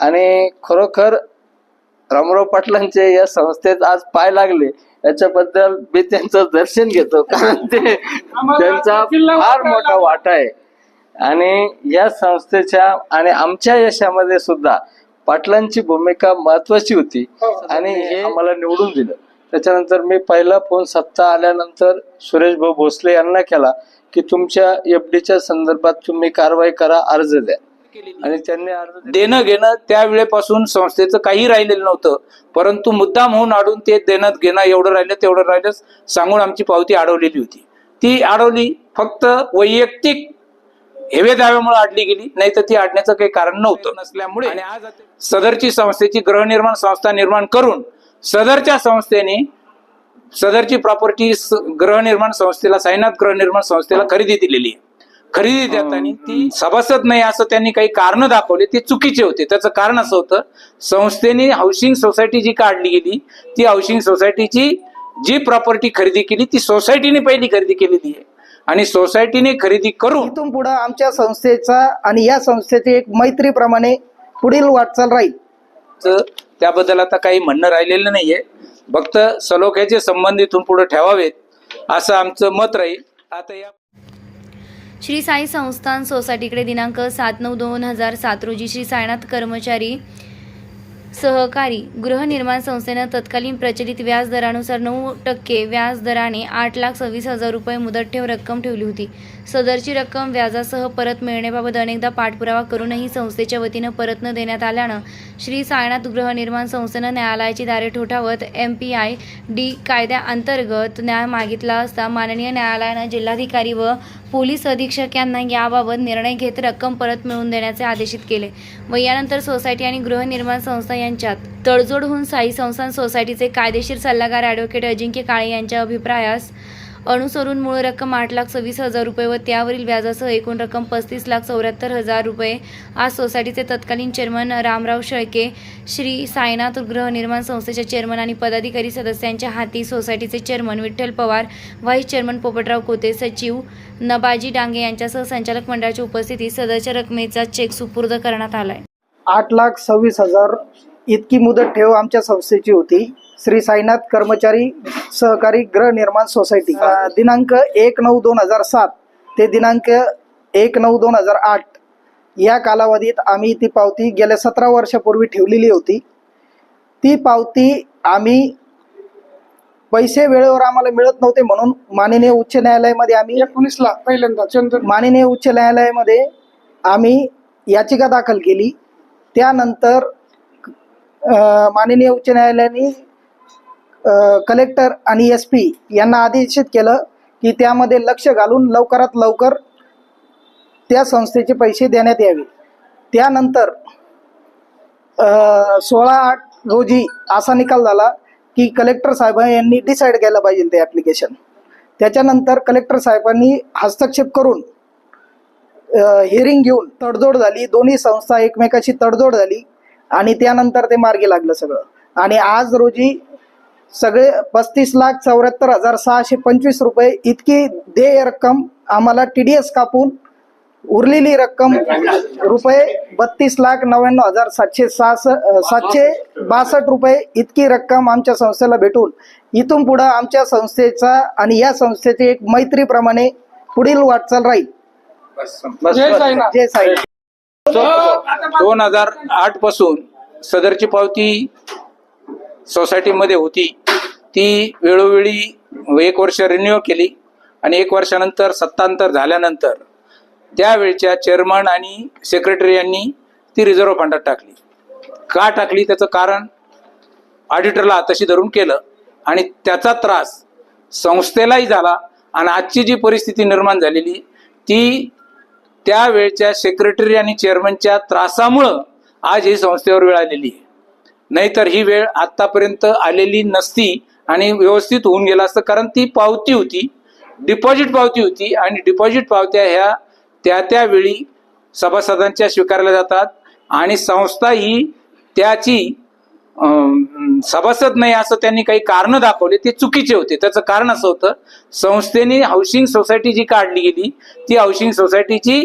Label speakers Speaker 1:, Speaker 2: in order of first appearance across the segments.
Speaker 1: आणि खरोखर रामराव पाटलांचे या संस्थेत आज पाय लागले. याच्याबद्दल मी त्यांचं दर्शन घेतो. कारण ते त्यांचा फार मोठा वाटा आहे. आणि या संस्थेच्या आणि आमच्या यशामध्ये सुद्धा पाटलांची भूमिका महत्वाची होती. आणि हे आम्हाला निवडून दिलं. त्याच्यानंतर मी पहिला फोन सत्ता आल्यानंतर सुरेश भाऊ भोसले यांना केला की तुमच्या एफ डीच्या संदर्भात तुम्ही कारवाई करा अर्ज द्या. आणि त्यांनी.
Speaker 2: देणं घेणं त्यावेळेपासून संस्थेचं काही राहिलेलं नव्हतं. परंतु मुद्दाम होऊन आडून ते देणं घेणं एवढं राहिलं तेवढं राहिलं सांगून आमची पावती अडवलेली होती. ती अडवली फक्त वैयक्तिक हेवे दाव्यामुळे अडली गेली नाही तर ती अडण्याचं काही कारण नव्हतं. नसल्यामुळे आणि आज सदरची संस्थेची गृहनिर्माण संस्था निर्माण करून सदरच्या संस्थेने सदरची प्रॉपर्टी गृहनिर्माण संस्थेला साईनाथ गृहनिर्माण संस्थेला खरेदी दिलेली आहे. खरेदी देताना ती सभासद नाही असं त्यांनी काही कारण दाखवले ते चुकीचे होते. त्याचं कारण असं होतं संस्थेने हाऊसिंग सोसायटी जी काढली गेली ती हाऊसिंग सोसायटीची जी प्रॉपर्टी खरेदी केली ती सोसायटीने पहिली खरेदी केलेली आहे. आणि सोसायटीने खरेदी करून
Speaker 3: इथून पुढे आमच्या संस्थेचा आणि या संस्थेचे एक मैत्रीप्रमाणे पुढील वाटचाल राहील.
Speaker 2: त्याबद्दल आता काही म्हणणं राहिलेलं नाहीये. फक्त सलोख्याचे संबंध इथून पुढे ठेवावेत असं आमचं मत राहील. आता या
Speaker 4: श्री साई संस्थान सोसायटीकडे दिनांक सात नऊ दोन हजार सात रोजी श्री साईनाथ कर्मचारी सहकारी गृहनिर्माण संस्थेनं तत्कालीन प्रचलित व्याज दरानुसार नऊ टक्के व्याज दराने आठ लाख सव्वीस हजार रुपये मुदत ठेव रक्कम ठेवली होती. सदरची रक्कम व्याजासह परत मिळण्याबाबत अनेकदा पाठपुरावा करूनही संस्थेच्या वतीनं परत न देण्यात आल्यानं श्री सायनाथ गृहनिर्माण संस्थेनं न्यायालयाची दारे ठोठावत एम पी आय डी कायद्याअंतर्गत न्याय मागितला असता माननीय न्यायालयानं जिल्हाधिकारी व पोलीस अधीक्षक यांना याबाबत निर्णय घेत रक्कम परत मिळवून देण्याचे आदेशित केले. व यानंतर सोसायटी आणि गृहनिर्माण संस्था यांच्यात. तडजोड होऊन साई संस्थान सोसायटीचे कायदेशीर सल्लागार ॲडव्होकेट अजिंक्य काळे यांच्या अभिप्रायास अनुसरून मूळ रक्कम आठ लाख सव्वीस हजार रुपये व त्यावरील व्याजासह एकूण रक्कम पस्तीस लाख चौऱ्याहत्तर हजार रुपये आज सोसायटीचे तत्कालीन चेअरमन रामराव शेळके श्री साईनाथ गृहनिर्माण संस्थेच्या चेअरमन आणि पदाधिकारी सदस्यांच्या हाती सोसायटीचे chairman Vitthal Pawar vice chairman Popatrao Kote सचिव नबाजी डांगे यांच्यासह संचालक मंडळाच्या उपस्थितीत सदरच्या रकमेचा चेक सुपूर्द करण्यात आलाय.
Speaker 3: आठ लाख सव्वीस हजार इतकी मुदत ठेव आमच्या संस्थेची होती. श्री साईनाथ कर्मचारी सहकारी गृहनिर्माण सोसायटी. दिनांक एक नऊ दोन हजार सात ते दिनांक एक नऊ दोन हजार आठ या कालावधीत आम्ही ती पावती गेल्या सतरा वर्षापूर्वी ठेवलेली होती. ती पावती आम्ही पैसे वेळेवर आम्हाला मिळत नव्हते म्हणून माननीय उच्च न्यायालयामध्ये आम्ही
Speaker 5: एकोणीसला पहिल्यांदा चंद्र
Speaker 3: माननीय उच्च न्यायालयामध्ये आम्ही याचिका दाखल केली. त्यानंतर माननीय उच्च न्यायालयाने कलेक्टर आणि एस पी यांना आदेशित केलं की त्यामध्ये लक्ष घालून लवकरात लवकर त्या संस्थेचे पैसे देण्यात यावे. त्यानंतर सोळा आठ रोजी असा निकाल झाला की कलेक्टर साहेब यांनी डिसाईड केलं पाहिजे ते ॲप्लिकेशन त्याच्यानंतर कलेक्टर साहेबांनी हस्तक्षेप करून हिअरिंग घेऊन तडजोड झाली. दोन्ही संस्था एकमेकाशी तडजोड झाली. आणि त्यानंतर ते मार्गी लागलं सगळं. आणि आज रोजी सगळे पस्तीस लाख चौऱ्याहत्तर हजार सहाशे पंचवीस रुपये इतकी देय रक्कम आम्हाला टी डी एस कापून उरलेली रक्कम रुपये बत्तीस लाख नव्याण्णव हजार सातशे सहास सातशे बासष्ट रुपये इतकी रक्कम आमच्या संस्थेला भेटून इथून पुढं आमच्या संस्थेचा आणि या संस्थेचे एक मैत्रीप्रमाणे पुढील वाटचाल राहील.
Speaker 5: जय
Speaker 3: साई
Speaker 2: दोन हजार आठपासून सदरची पावती सोसायटीमध्ये होती. ती वेळोवेळी एक वर्ष रिन्यू केली आणि एक वर्षानंतर सत्तांतर झाल्यानंतर त्यावेळच्या चेअरमन आणि सेक्रेटरी यांनी ती रिझर्व्ह फंडात टाकली. का टाकली? त्याचं कारण ऑडिटरला तशी धरून केलं आणि त्याचा त्रास संस्थेलाही झाला आणि आजची जी परिस्थिती निर्माण झालेली ती त्यावेळच्या सेक्रेटरी आणि चेअरमनच्या त्रासामुळं आज ही संस्थेवर वेळ आलेली आहे. नाहीतर ही वेळ आतापर्यंत आलेली नसती आणि व्यवस्थित होऊन गेला असतं कारण ती पावती होती डिपॉझिट पावती होती आणि डिपॉझिट पावत्या ह्या त्या त्या वेळी सभासदांच्या स्वीकारल्या जातात आणि संस्था ही त्याची सभासद नाही असं त्यांनी काही कारण दाखवले ते चुकीचे होते. त्याचं कारण असं होतं संस्थेने हाऊसिंग सोसायटी जी काढली गेली ती हाऊसिंग सोसायटीची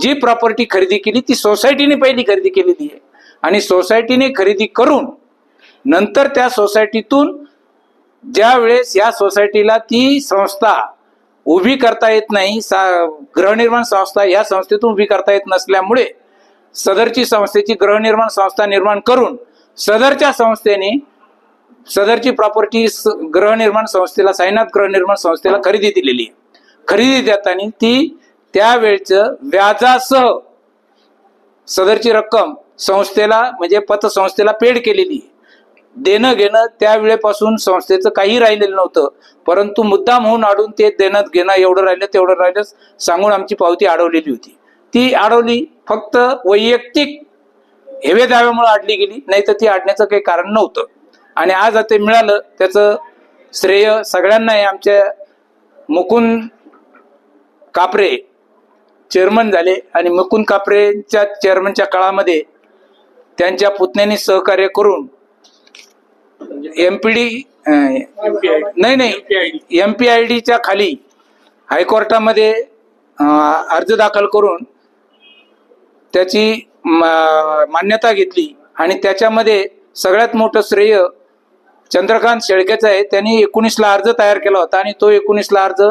Speaker 2: जी प्रॉपर्टी खरेदी केली ती सोसायटीने पहिली खरेदी केलेली आहे. आणि सोसायटीने खरेदी करून नंतर त्या सोसायटीतून ज्या वेळेस या सोसायटीला ती संस्था उभी करता येत नाही सा- गृहनिर्माण संस्था या संस्थेतून उभी करता येत नसल्यामुळे सदरची संस्थेची गृहनिर्माण संस्था निर्माण करून सदरच्या संस्थेने सदरची प्रॉपर्टी गृहनिर्माण संस्थेला साईनाथ गृहनिर्माण संस्थेला खरेदी दिलेली आहे. खरेदी देताना ती त्यावेळचं व्याजासह सदरची रक्कम संस्थेला म्हणजे पतसंस्थेला पेड केलेली देणं घेणं त्यावेळेपासून संस्थेचं काही राहिलेलं नव्हतं. परंतु मुद्दाम होऊन आडून ते देणं घेणं एवढं राहिलं तेवढं राहिलं सांगून आमची पावती अडवलेली होती. ती अडवली फक्त वैयक्तिक हेवे दाव्यामुळे आडली गेली नाही तर ती आडण्याचं काही कारण नव्हतं. आणि आज आता मिळालं त्याचं श्रेय सगळ्यांना आहे आमच्या मुकुंद कापरे चेअरमन झाले आणि मुकुंद कापरेच्या चेअरमनच्या काळामध्ये त्यांच्या पुतण्याने सहकार्य करून एमपीडी नाही नाही एम पी आय डीच्या खाली हायकोर्टामध्ये अर्ज दाखल करून त्याची मान्यता घेतली आणि त्याच्यामध्ये सगळ्यात मोठं श्रेय चंद्रकांत शेळकेचं आहे. त्यांनी एकोणीसला अर्ज तयार केला होता आणि तो एकोणीसला अर्ज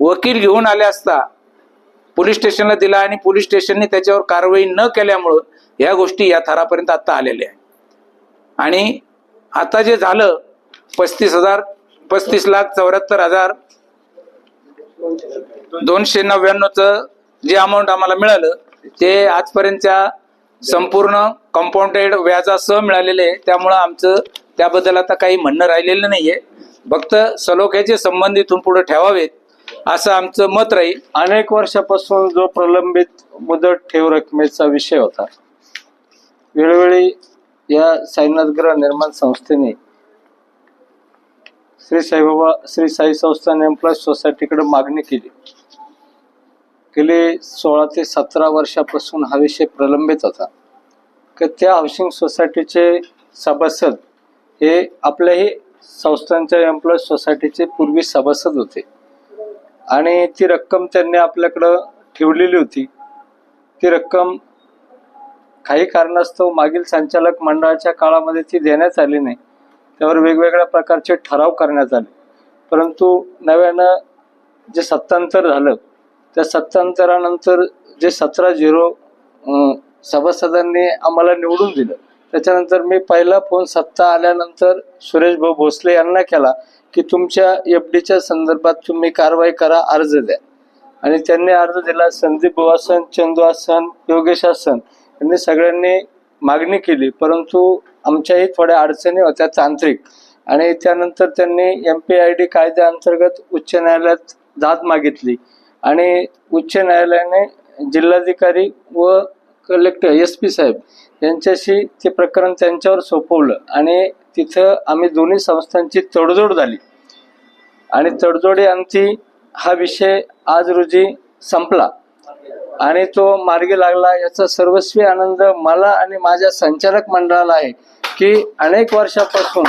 Speaker 2: वकील घेऊन आले असता पोलीस स्टेशनला दिला आणि पोलीस स्टेशनने त्याच्यावर कारवाई न केल्यामुळं ह्या गोष्टी या थरापर्यंत आत्ता आलेल्या आहे आणि आता जे झालं पस्तीस हजार पस्तीस लाख चौऱ्याहत्तर हजार दोनशे नव्याण्णवचं जे अमाऊंट आम्हाला मिळालं ते आजपर्यंतच्या संपूर्ण कंपाऊंडेड व्याजासह मिळालेले आहे. त्यामुळं आमचं त्याबद्दल आता काही म्हणणं राहिलेलं नाहीये. फक्त सलोख्याचे संबंध इथून पुढे ठेवावेत असं आमचं मत राहील.
Speaker 1: अनेक वर्षापासून जो प्रलंबित मुदत ठेव रकमेचा विषय होता वेळोवेळी या साईनाथ निर्माण संस्थेने श्री साईबाबा श्री साई संस्थान एम्प्लॉय सोसायटीकडे मागणी केली. गेले सोळा ते सतरा वर्षापासून हा विषय प्रलंबित होता. की त्या हाऊसिंग सोसायटीचे सभासद हे आपल्याही संस्थांच्या एम्प्लॉय सोसायटीचे पूर्वी सभासद होते. आणि ती रक्कम त्यांनी आपल्याकडं ठेवलेली होती. ती रक्कम काही कारणास्तव मागील संचालक मंडळाच्या काळामध्ये ती देण्यात आली नाही. त्यावर वेगवेगळ्या प्रकारचे ठराव करण्यात आले. परंतु नव्यानं जे सत्तांतर झालं त्या सत्तांतरानंतर जे सतरा झिरो सभासदांनी आम्हाला निवडून दिलं. त्याच्यानंतर मी पहिला फोन सत्ता आल्यानंतर सुरेश भाऊ भोसले यांना केला की तुमच्या एफ डीच्या संदर्भात तुम्ही कारवाई करा अर्ज द्या. आणि त्यांनी अर्ज दिला संदीप आसन चंदू आसन योगेश आसन यांनी सगळ्यांनी मागणी केली. परंतु आमच्याही थोड्या अडचणी होत्या तांत्रिक. आणि त्यानंतर त्यांनी एम पी आय डी कायद्याअंतर्गत उच्च न्यायालयात दाद मागितली. आणि उच्च न्यायालयाने जिल्हाधिकारी व कलेक्टर एस पी साहेब यांच्याशी ते प्रकरण त्यांच्यावर सोपवलं आणि तिथं आम्ही दोन्ही संस्थांची तडजोड झाली. आणि तडजोडी आमची हा विषय आज रोजी संपला. आणि तो मार्गी लागला याचा सर्वस्वी आनंद मला आणि माझ्या संचालक मंडळाला आहे की अनेक वर्षापासून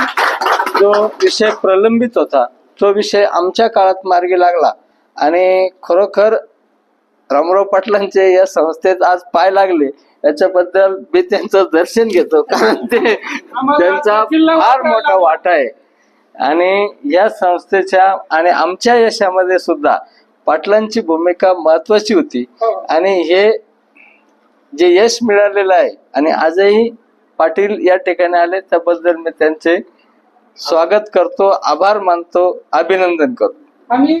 Speaker 1: जो विषय प्रलंबित होता तो विषय आमच्या काळात मार्गी लागला. आणि खरोखर रामराव पाटलांचे या संस्थेत आज पाय लागले. याच्याबद्दल मी त्यांचं दर्शन घेतो. कारण ते त्यांचा फार मोठा वाटा आहे. आणि या संस्थेच्या आणि आमच्या यशामध्ये सुद्धा पाटलांची भूमिका महत्वाची होती. आणि हे जे यश मिळालेलं आहे आणि आजही पाटील या ठिकाणी आले त्याबद्दल मी त्यांचे स्वागत करतो आभार मानतो अभिनंदन करतो.
Speaker 5: आम्ही